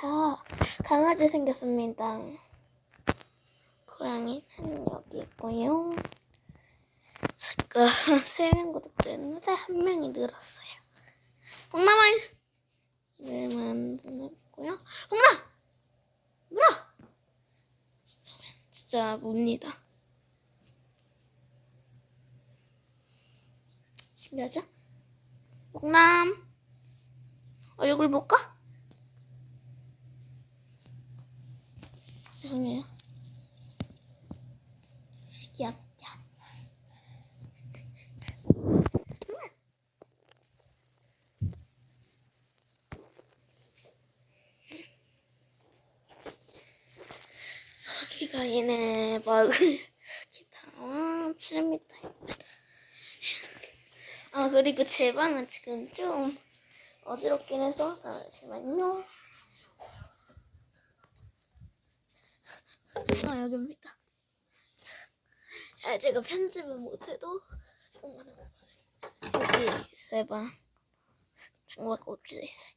다 강아지 생겼습니다. 고양이는 여기 있고요. 제가 세명 구독자였는데 한 명이 늘었어요. 봉남아 이름은 봉남이고요. 봉남 물어. 진짜 묵니다. 신기하죠? 봉남 얼굴 볼까? 죄송해요. 귀엽죠? 여기가 얘네 마을 기타와 7m입니다. 아 그리고 제 방은 지금 좀 어지럽긴 해서 잠시만요. 아 여기입니다. 아, 제가 편집을 못해도 이거는 거지. 여기 세 방. 장막 꽂혀 있어요.